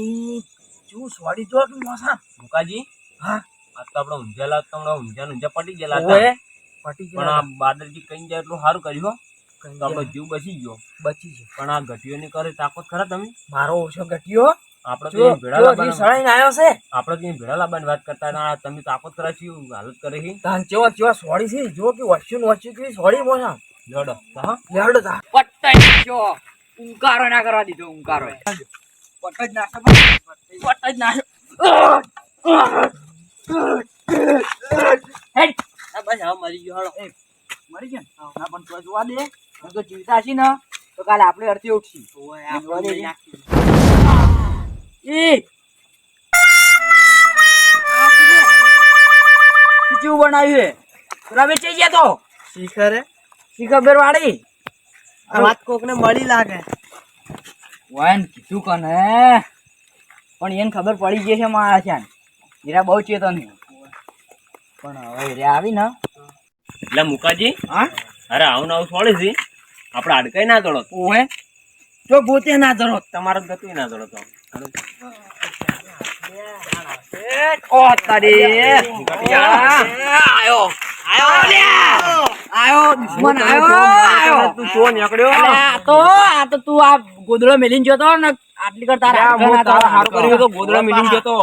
સોડી શું સોડી જો કે મોસા. મુકાજી હા. આ તો આપણે ઊંઝેલા તો હમણાં ઊંઝા ને ઊંઝા પટી ગયેલા ઓએ હતા. પટી પણ આ બાદરજી કઈ જાય એટલું સારું કર્યું હો. તો આપણો જીવ બચી ગયો. બચી છે પણ આ ઘટીઓની કરે તાકાત ખરા તમે? મારો ઓછો ઘટ્યો આપણે તો ભેળા જો લાવવાના- આવ્યો છે. આપણે તો ભેળા લાવવાની વાત કરતા ના તમે તાકાત કરા છે હાલત કરે છે? તાન ચેવા ચેવા સોડી છે? જો કે વચ્ચું ને કે સોડી મોસા. લડો. હા. લડો તા પટ્ટાઈ જો ઉંકારો ના કરવા દીધો ઉંકારો પટ જ નાખે પટ જ નાખે હેડ આ બસ હવે મરી ગયો હળો મરી ગયા ને? ના પણ તો જોવા દે. હું તો જીવતા છી ને. તો કાલે આપણે અડધી ઉઠશી. જોવા દે એ! કેવું બનાવ્યું હે. રમે ચઈ ગયા તો? શિખર? શીખર આ વાત કોકને મળી લાગે. વાયન કીધું કને? પણ એને ખબર પડી ગઈ છે મારા છે હીરા બહુ ચેતન પણ હવે હીરા આવી ને. એટલે મુકાજી હા? અરે આવું આવું છોડે છે આપણે અડકાઈ ના ચડો ઓહે. જો ગોતે ના ચડો તમારે ગતું ના ચડો તો. ઓ તારી આયો. આયો. આયો દુશ્મન આયો આયો. તું તો નીકળ્યો. આ તો આ તો તું આ ગોદડો મેલીન જતો ને આટલી કર તારા હારું કર્યું તો ગોદડા મેલીન જતો.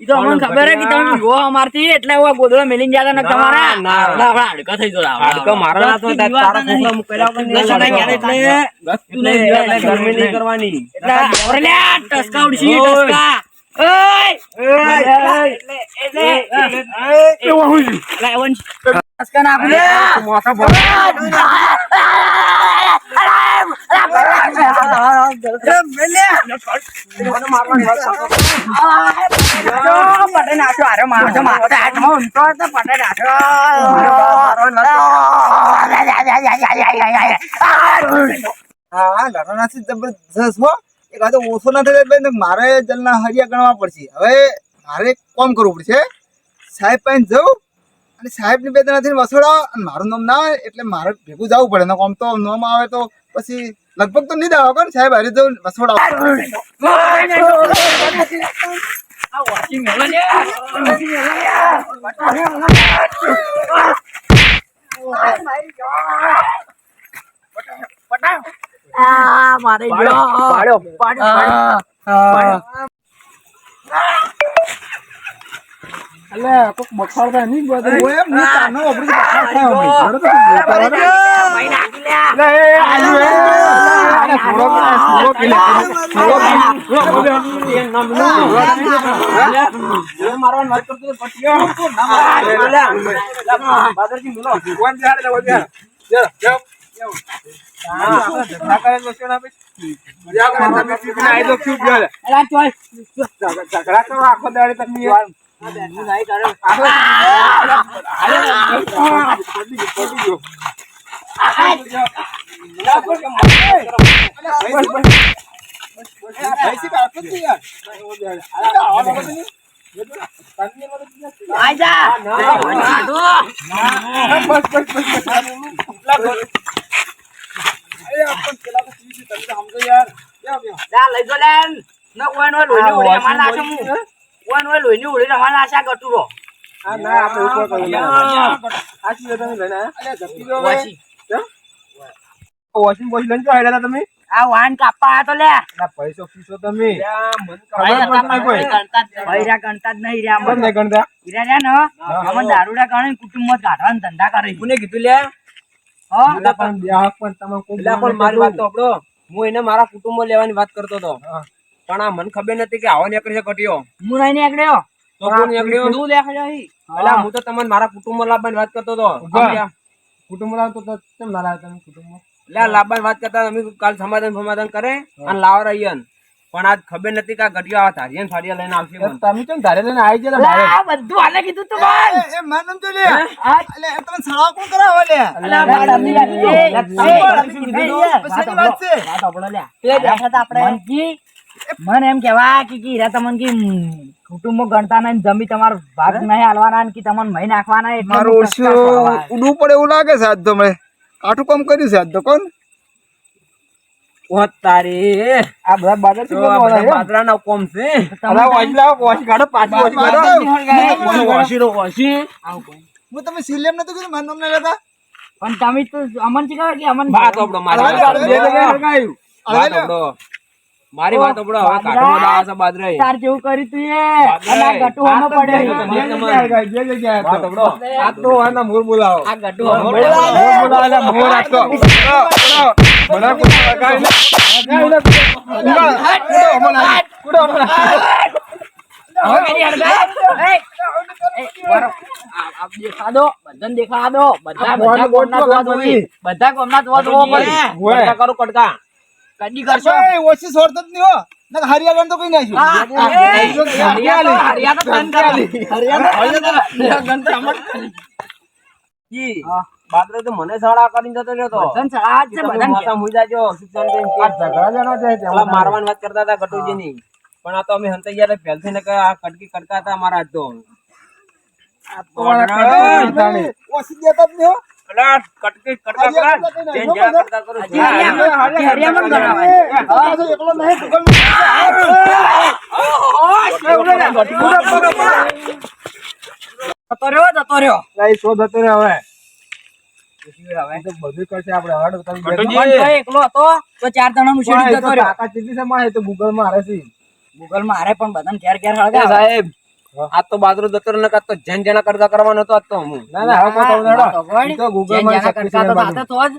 ઈ તો અમને ખબર હે કે તમે જો અમારથી એટલે હું ગોદળો ગોદડો મેલીને જતા ને તમારા આપણા હાડકાં થઈ જતા હાડકા મારા ના તો તારા કોકડા મુકેલા. એટલે ગરમી નહીં કરવાની. એટલે ઓરે ટસકા ઉડશી, ટસકા. હું એટલે એવો ન- ટસકા નાખું લે. જો, પટે નાખ્યો, હારે મારજો, મારજો, હાથમાં ઊંધો હતો, પટે નાખ્યો. હા લડવાનાથી જબરજસ્ત હો એક આ તો ઓછો ના થાય એટલે મારે જલના હરિયા ગણવા પડશે. હવે મારે કામ કરવું પડશે. સાહેબ પાસે જવું અને સાહેબની બે વસોડા અને મારું નામ ના આવે એટલે મારે ભેગું જવું પડે. ને કોમ તો નામ આવે તો પછી લગભગ તો નહીં દાવા કોણ સાહેબ હારી જવું વસોડા આ મારે જો. આ. અલે કોક બખાડતા નહીં બધું ઓય, હું તાનો વાપરું છું, બહાર થાય અમે. ઘરે તો કોઈ ને. ભાઈ નાખી લે. અલે, એ, આયુ, એ. અલે, થોડો પેલા, થોડો પેલા, થોડો પેલા. મારવાની વાત કરતો પટ્યો. તો ના જા. બસ, બસ, બસ, બસ. અરે, આ પણ પેલા તો ચીજ છે, તમે તો સમજો યાર. કેમ, કેમ? જા, લેન. ન ઓન ઓય લોહીની ઉડી અમાર નાખે હું. ઓન ઓય લોહીની ઉડી અમાર નાખે ગટુરો. આ ના, આપણે ઉપર કરીએ. આ ચીજ તમે લઈને આયા? અરે, જતી વાસી. વોશિંગ મશીન લઈને ક્યાં તમે આ વાન કાપવા આયા તો લે. ના પૈસો પીસો તમે ભાઈ ખબર કોઈ ગણતા જ- ભાઈ રહ્યા ગણતા જ નહીં રહ્યા ખબર નહીં ગણતા હીરા રહ્યા ને આમાં દારૂડા કારણે કુટુંબમાં કાઢવાના ધંધા કરે કોને કીધું લે હા પણ પણ તમે કોઈ પણ મારી વાત તો આપણો હું એને મારા કુટુંબ લેવાની વાત કરતો હતો. પણ આ મને ખબર નથી કે આવો નીકળી છે કટિયો. હું નહીં નીકળ્યો. તો કોણ નીકળ્યો? તું દેખાડ્યો. એટલે હું તો તમને મારા કુટુંબ લાવવાની વાત કરતો હતો. કુટુંબ લાવ તો કેમ ના લાવ્યા તમે કુટુંબ એટલે લાવવાની વાત કરતા અમે કાલ સમાધાન સમાધાન કરે અને લાવ રહીએ પણ આજ ખબર નથી કે આ ગઢિયો આ ફાડિયા લઈને આવશે મને. તમે તો ધારે લઈને આવી ગયા અલા, આ બધું હાલે કીધું તું ભાઈ એ માનમ તો લે આ એટલે તમે સળા કોણ કરાવો લે અલા, એ, એ, એ, પછીની વાત છે. વાત સાંભળો લે તે હતા આપણે. મનકી, મને એમ કેવા કે કી હીરા તમને કે કુટુંબો ગણતા નહીં જમી તમારો ભાગ નહીં હાલવાના કે તમને મહી નાખવાના એટલે મારું ઉડવું પડે એવું લાગે છે આજ તો મેં કાઠું કામ કર્યું છે આજ તો કોણ ઓ તારી. આ બધા બાદર તો આ બધા બાજરાના કોમ છે. અલા વાંચી લાવો વાંચી કાઢો પાછી વાંચી કાઢો. બાદર. વાસી રો વાસી હું તમે સિલેમ નતું કીધું મારું નામ ના લેતા. પણ તમે તો અમન શીખવાડો કે અમન વાત ઓબડો મારી વાત આપડો ઓબડો. બે જગ્યાએ હરગાયું. વાત ઓબડો મારી વાત ઓબડો હવે કાઢવામાં દાવા છે બાદરાઈ. તાર જેવું કર્યું તું એ. આ ગટુ હમો પડે. જગ્યાએ જગ્યાએ વાત હતો. આ તો આના મોર બોલાવો. આ ગટુ હમો બોલાવો, મોર બોલાવો, મોર આ બોલાવો, બોલાવો, હરગાયું લે. ઓછી સોરત જ નહીં હો ના તો કઈ નાખ્યું હરિયાણા. એ, તો- તો તો. બાદરો તો મને સાડા કરીને જતો રહ્યો તો. બધાને સલાહ જ છે, બધાને માથા મુઈ જાજો, શિક્ષણ કે. ઝઘડા જણા છે ત્યાં પેલા મારવાની વાત કરતા હતા ગટુજીની. પણ આ તો અમે હંતાઈ ગયા હતા પહેલથી ને કે આ કટકી કડકા હતા મારા આજ તો. જ નહીં હો. અલા, કટકી કડકા કરા. કડકા જ્યાં કરતા કરો. હજી હરિયામાં- હજી હરિયામાં જ ગણાવાય. આ તો એકલો નહીં ટુકલ જતો રહ્યો જતો રહ્યો. લઈ શોધ હતો રે હવે. હવે તો બધું કરશે આપણે હવે તમે બે ગટુજી. પણ તો એકલો હતો તો ચાર જણા નું પણ જતો રહ્યો. તાકાત કેટલી છે મારે તો ગૂગલમાં હારે છે. ગૂગલમાં હારે પણ બધાને ઘેર ઘેર એ સાહેબ આજ તો બાદરો જતો રહ્યો ને જેન જેના કડકા કરવાનો હતો તો હું. ના ના હવે કોઈ કહું ના, નડો. તો વળી. ઈ તો ગૂગલમાં જેના તો સાથે તો જ.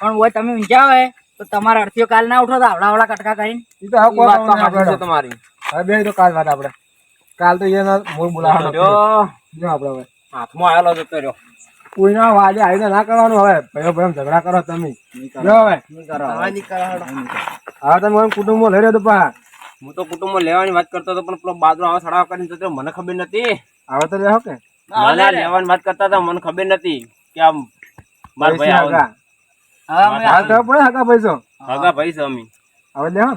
પણ ઓય તમે ઊંઝા હોય તો તમારા અર્થીઓ કાલ ના ઉઠો તો આવડા આવડા કટકા કરીને. ઈ તો હવે વાત તો નડો. તમારી. હવે બે તો કાલ વાત આપણે. કાલ તો એના મૂળ બોલાવવાનો જો આપણે હવે. હાથમાં આવેલો જતો રહ્યો. કોઈના વાજે આવીને ના કરવાનું હવે. ભાઈ ભાઈ ઝઘડા કરો તમે. જો હવે. હવે. તમે એમ કુટુંબમાં લઈ રહ્યો તો પા. હું તો કુટુંબમાં લેવાની વાત કરતો હતો પણ પેલો બાદરો આવા સડાવ કરીને તો મને ખબર નથી. હવે તો રહેવો કે. મને લેવાની વાત કરતા હતા મને ખબર નથી કે આમ મારા ભાઈ આવો. હગા. પૈસો? હગા ભાઈ છે અમે. હવે લેવો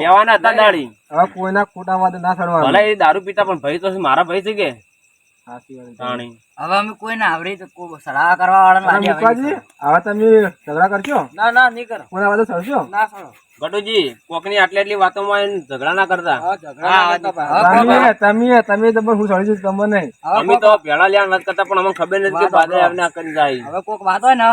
લેવાના હતા દાડી. હવે કોઈના ખોટા વાદે ના સડવા ભલે એ દારૂ પીતા પણ ભાઈ તો મારા ભાઈ છે કે? છે. હવે અમે કોઈ ના આવરી સલાહ કરવા વાળા હવે તમે ઝઘડા કરશો? ના ના નહીં કરો. કોના વાદે ચડશો ના કરો ગટુજી કોકની આટલી આટલી વાતોમાં ઝઘડા ના કરતા? તમે તમે તમે તો પણ હું ચડી જઈશ તમે નહીં. અમે તો ભેળા લ્યા વાત કરતા પણ અમને ખબર નથી કે આવીને કરી જાય. હવે કોક વાત હોય ને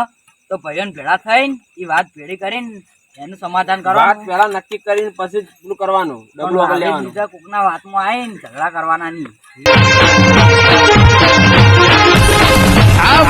તો ભાઈઓને ભેળા થઈને એ વાત ભેળી કરીને એનું સમાધાન કરો વાત પહેલા નક્કી કરી પછી કરવાનું. ડબલું આગળ લેવાનું બીજા કોકના વાતમાં આવી ને ઝઘડા કરવાના નહીં. મારો